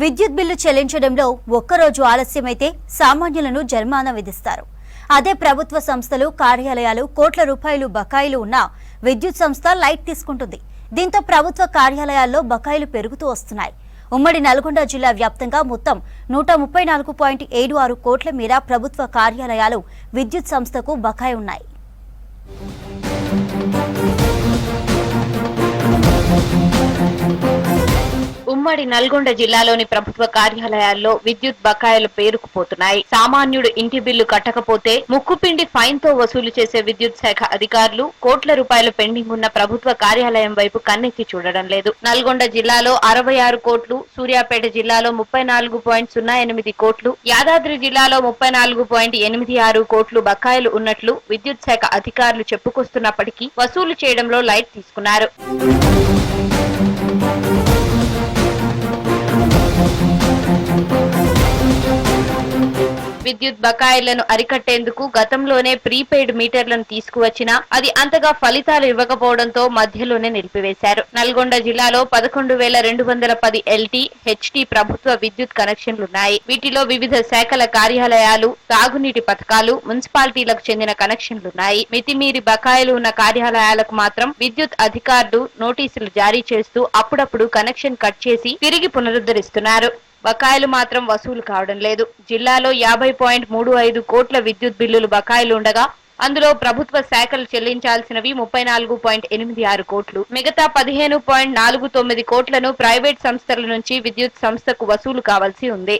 విద్యుత్ బిల్లు చెల్లించడంలో ఒక్కరోజు ఆలస్యమైతే సామాన్యులను జరిమానా విధిస్తారు. అదే ప్రభుత్వ సంస్థలు కార్యాలయాలు కోట్ల రూపాయలు బకాయిలు ఉన్న విద్యుత్ సంస్థ లైట్ తీసుకుంటుంది. దీంతో ప్రభుత్వ కార్యాలయాల్లో బకాయిలు పెరుగుతూ వస్తున్నాయి. ఉమ్మడి నల్గొండ జిల్లా వ్యాప్తంగా మొత్తం నూట ముప్పై నాలుగు పాయింట్ ఏడు ఆరు కోట్ల మేర ప్రభుత్వ కార్యాలయాలు విద్యుత్ సంస్థకు బకాయి ఉన్నాయి. ఉమ్మడి నల్గొండ జిల్లాలోని ప్రభుత్వ కార్యాలయాల్లో విద్యుత్ బకాయిలు పేరుకుపోతున్నాయి. సామాన్యుడు ఇంటి బిల్లు కట్టకపోతే ముక్కుపిండి ఫైన్తో వసూలు చేసే విద్యుత్ శాఖ అధికారులు కోట్ల రూపాయలు పెండింగ్ ఉన్న ప్రభుత్వ కార్యాలయం వైపు కన్నెత్తి చూడడం లేదు. నల్గొండ జిల్లాలో అరవై ఆరు కోట్లు సూర్యాపేట జిల్లాలో ముప్పై నాలుగు పాయింట్ సున్నా ఎనిమిది కోట్లు యాదాద్రి జిల్లాలో ముప్పై నాలుగు పాయింట్ ఎనిమిది ఆరు కోట్లు బకాయిలు ఉన్నట్లు విద్యుత్ శాఖ అధికారులు చెప్పుకొస్తున్నప్పటికీ వసూలు చేయడంలో లైట్ తీసుకున్నారు. విద్యుత్ బకాయిలను అరికట్టేందుకు గతంలోనే ప్రీపెయిడ్ మీటర్లను తీసుకువచ్చినా అది అంతగా ఫలితాలు ఇవ్వకపోవడంతో మధ్యలోనే నిలిపివేశారు. నల్గొండ జిల్లాలో పదకొండు వేల రెండు వందల పది ఎల్టీ హెచ్టీ ప్రభుత్వ విద్యుత్ కనెక్షన్లున్నాయి. వీటిలో వివిధ శాఖల కార్యాలయాలు తాగునీటి పథకాలు మున్సిపాలిటీలకు చెందిన కనెక్షన్లున్నాయి. మితిమీరి బకాయిలు ఉన్న కార్యాలయాలకు మాత్రం విద్యుత్ అధికారులు నోటీసులు జారీ చేస్తూ అప్పుడప్పుడు కనెక్షన్ కట్ చేసి తిరిగి పునరుద్ధరిస్తున్నారు. బకాయిలు మాత్రం వసూలు కావడం లేదు. జిల్లాలో యాభై పాయింట్ మూడు ఐదు కోట్ల విద్యుత్ బిల్లులు బకాయిలు ఉండగా అందులో ప్రభుత్వ శాఖలు చెల్లించాల్సినవి ముప్పై నాలుగు పాయింట్ ఎనిమిది ఆరు కోట్లు. మిగతా పదిహేను పాయింట్ నాలుగు తొమ్మిది కోట్లను ప్రైవేట్ సంస్థల నుంచి విద్యుత్ సంస్థకు వసూలు కావాల్సి ఉంది.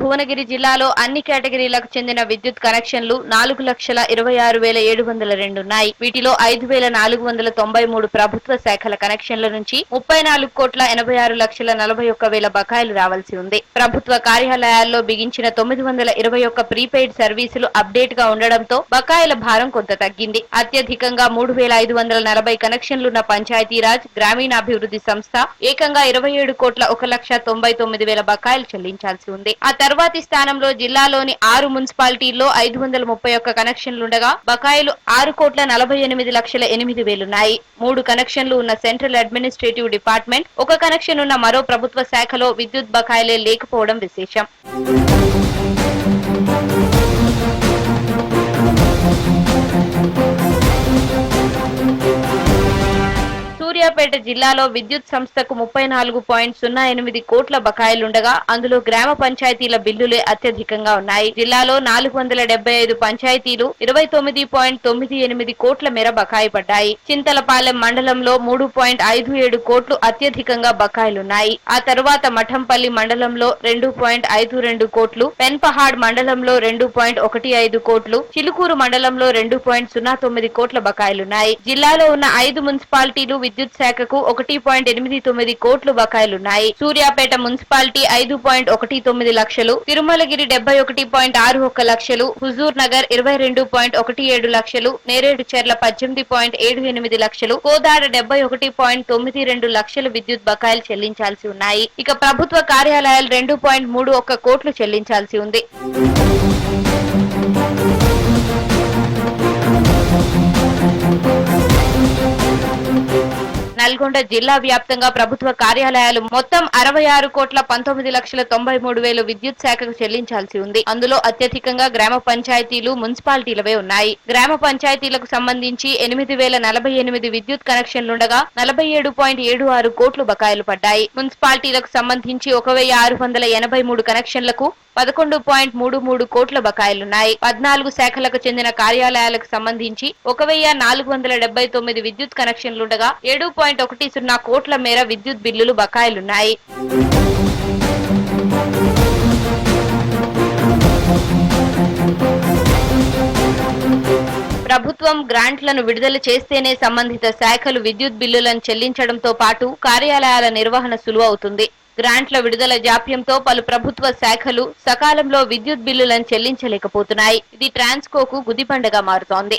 భువనగిరి జిల్లాలో అన్ని కేటగిరీలకు చెందిన విద్యుత్ కనెక్షన్లు నాలుగు లక్షల ఇరవై ఆరు వేల ఏడు వందల రెండు ఉన్నాయి. వీటిలో ఐదు వేల నాలుగు వందల తొంభై మూడు ప్రభుత్వ శాఖల కనెక్షన్ల నుంచి ముప్పై నాలుగు కోట్ల ఎనభై ఆరు లక్షల నలభై ఒక్క వేల బకాయిలు రావాల్సి ఉంది. ప్రభుత్వ కార్యాలయాల్లో బిగించిన తొమ్మిది వందల ఇరవై ఒక్క ప్రీపెయిడ్ సర్వీసులు అప్డేట్గా ఉండడంతో బకాయిల భారం కొంత తగ్గింది. అత్యధికంగా మూడు వేల ఐదు వందల నలభై కనెక్షన్లున్న పంచాయతీరాజ్ గ్రామీణాభివృద్ధి సంస్థ ఏకంగా ఇరవై ఏడు కోట్ల ఒక లక్ష తొంభై తొమ్మిది వేల బకాయిలు చెల్లించాల్సి ఉంది. ఆ తర్వాతి స్థానంలో జిల్లాలోని ఆరు మున్సిపాలిటీల్లో ఐదు వందల ముప్పై ఒక్క కనెక్షన్లుండగా బకాయిలు ఆరు కోట్ల నలభై ఎనిమిది లక్షల ఎనిమిది వేలున్నాయి. మూడు కనెక్షన్లు ఉన్న సెంట్రల్ అడ్మినిస్ట్రేటివ్ డిపార్ట్మెంట్ ఒక కనెక్షన్ ఉన్న మరో ప్రభుత్వ శాఖలో విద్యుత్ బకాయిలే లేకపోవడం విశేషం. సూర్యాపేట జిల్లాలో విద్యుత్ సంస్థకు ముప్పై నాలుగు పాయింట్ సున్నా ఎనిమిది కోట్ల బకాయిలుండగా అందులో గ్రామ పంచాయతీల బిల్లులే అత్యధికంగా ఉన్నాయి. జిల్లాలో నాలుగు వందల డెబ్బై ఐదు పంచాయతీలు ఇరవై తొమ్మిది పాయింట్ తొమ్మిది ఎనిమిది కోట్ల మేర బకాయి పడ్డాయి. చింతలపాలెం మండలంలో మూడు పాయింట్ ఐదు ఏడు కోట్లు అత్యధికంగా బకాయిలున్నాయి ఆ తరువాత మఠంపల్లి మండలంలో రెండు పాయింట్ ఐదు రెండు కోట్లు పెన్పహాడ్ మండలంలో రెండు పాయింట్ ఒకటి ఐదు కోట్లు చిలుకూరు మండలంలో రెండు పాయింట్ సున్నా తొమ్మిది కోట్ల బకాయిలున్నాయి జిల్లాలో ఉన్న ఐదు మున్సిపాలిటీలు విద్యుత్ శాఖకు ఒకటి పాయింట్ ఎనిమిది తొమ్మిది కోట్లు బకాయిలున్నాయి. సూర్యాపేట మున్సిపాలిటీ ఐదు పాయింట్ ఒకటి తొమ్మిది లక్షలు తిరుమలగిరి డెబ్బై ఒకటి పాయింట్ ఆరు ఒక్క లక్షలు హుజూర్ నగర్ ఇరవై రెండు పాయింట్ ఒకటి ఏడు లక్షలు నేరేడు చెర్ల పద్దెనిమిది పాయింట్ ఏడు ఎనిమిది లక్షలు కోదాడ డెబ్బై ఒకటి పాయింట్ తొమ్మిది రెండు లక్షలు విద్యుత్ బకాయిలు చెల్లించాల్సి ఉన్నాయి. ఇక ప్రభుత్వ కార్యాలయాలు రెండు పాయింట్ మూడు ఒక్క కోట్లు చెల్లించాల్సి ఉంది. నల్గొండ జిల్లా వ్యాప్తంగా ప్రభుత్వ కార్యాలయాలు మొత్తం అరవై ఆరు కోట్ల పంతొమ్మిది లక్షల తొంభై మూడు వేలు విద్యుత్ శాఖకు చెల్లించాల్సి ఉంది. అందులో అత్యధికంగా గ్రామ పంచాయతీలు మున్సిపాలిటీలవే ఉన్నాయి. గ్రామ పంచాయతీలకు సంబంధించి ఎనిమిది వేల నలభై ఎనిమిది విద్యుత్ కనెక్షన్లుండగా నలభై ఏడు పాయింట్ ఏడు ఆరు కోట్లు బకాయిలు పడ్డాయి. మున్సిపాలిటీలకు సంబంధించి ఒక వెయ్యి ఆరు వందల ఎనభై మూడు కనెక్షన్లకు పదకొండు పాయింట్ మూడు మూడు కోట్ల బకాయిలున్నాయి. పద్నాలుగు శాఖలకు చెందిన కార్యాలయాలకు సంబంధించి ఒక వెయ్యి నాలుగు వందల డెబ్బై తొమ్మిది విద్యుత్ కనెక్షన్లుండగా ఏడు పాయింట్ ఒకటి సున్నా కోట్ల మేర విద్యుత్ బిల్లులు బకాయిలున్నాయి. ప్రభుత్వం గ్రాంట్లను విడుదల చేస్తేనే సంబంధిత శాఖలు విద్యుత్ బిల్లులను చెల్లించడంతో పాటు కార్యాలయాల నిర్వహణ సులువవుతుంది. గ్రాంట్ల విడుదల జాప్యంతో పలు ప్రభుత్వ శాఖలు సకాలంలో విద్యుత్ బిల్లులను చెల్లించలేకపోతున్నాయి. ఇది ట్రాన్స్కోకు గుదిబండగా మారుతోంది.